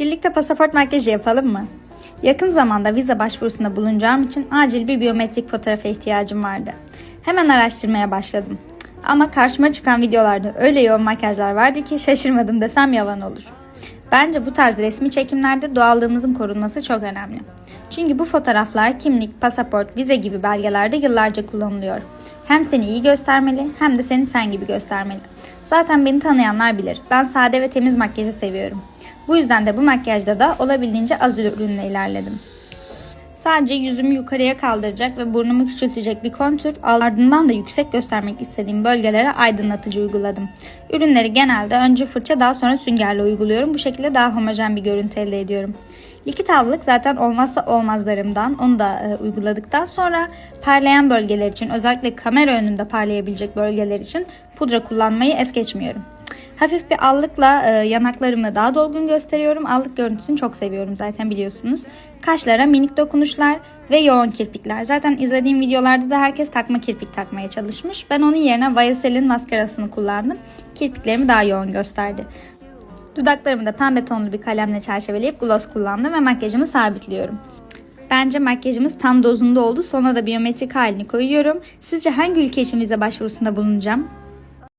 Birlikte pasaport makyajı yapalım mı? Yakın zamanda vize başvurusunda bulunacağım için acil bir biyometrik fotoğrafa ihtiyacım vardı. Hemen araştırmaya başladım. Ama karşıma çıkan videolarda öyle yoğun makyajlar vardı ki şaşırmadım desem yalan olur. Bence bu tarz resmi çekimlerde doğallığımızın korunması çok önemli. Çünkü bu fotoğraflar kimlik, pasaport, vize gibi belgelerde yıllarca kullanılıyor. Hem seni iyi göstermeli hem de seni sen gibi göstermeli. Zaten beni tanıyanlar bilir. Ben sade ve temiz makyajı seviyorum. Bu yüzden de bu makyajda da olabildiğince az ürünle ilerledim. Sadece yüzümü yukarıya kaldıracak ve burnumu küçültecek bir kontür, ardından da yüksek göstermek istediğim bölgelere aydınlatıcı uyguladım. Ürünleri genelde önce fırça daha sonra süngerle uyguluyorum. Bu şekilde daha homojen bir görüntü elde ediyorum. Likit avlık zaten olmazsa olmazlarımdan. Onu da e, uyguladıktan sonra parlayan bölgeler için özellikle kamera önünde parlayabilecek bölgeler için pudra kullanmayı es geçmiyorum. Hafif bir allıkla e, yanaklarımı daha dolgun gösteriyorum. Allık görüntüsünü çok seviyorum zaten biliyorsunuz. Kaşlara minik dokunuşlar ve yoğun kirpikler. Zaten izlediğim videolarda da herkes takma kirpik takmaya çalışmış. Ben onun yerine YSL'in maskarasını kullandım. Kirpiklerimi daha yoğun gösterdi. Dudaklarımı da pembe tonlu bir kalemle çerçeveleyip gloss kullandım ve makyajımı sabitliyorum. Bence makyajımız tam dozunda oldu. Sonra da biyometrik halini koyuyorum. Sizce hangi ülke için vize başvurusunda bulunacağım?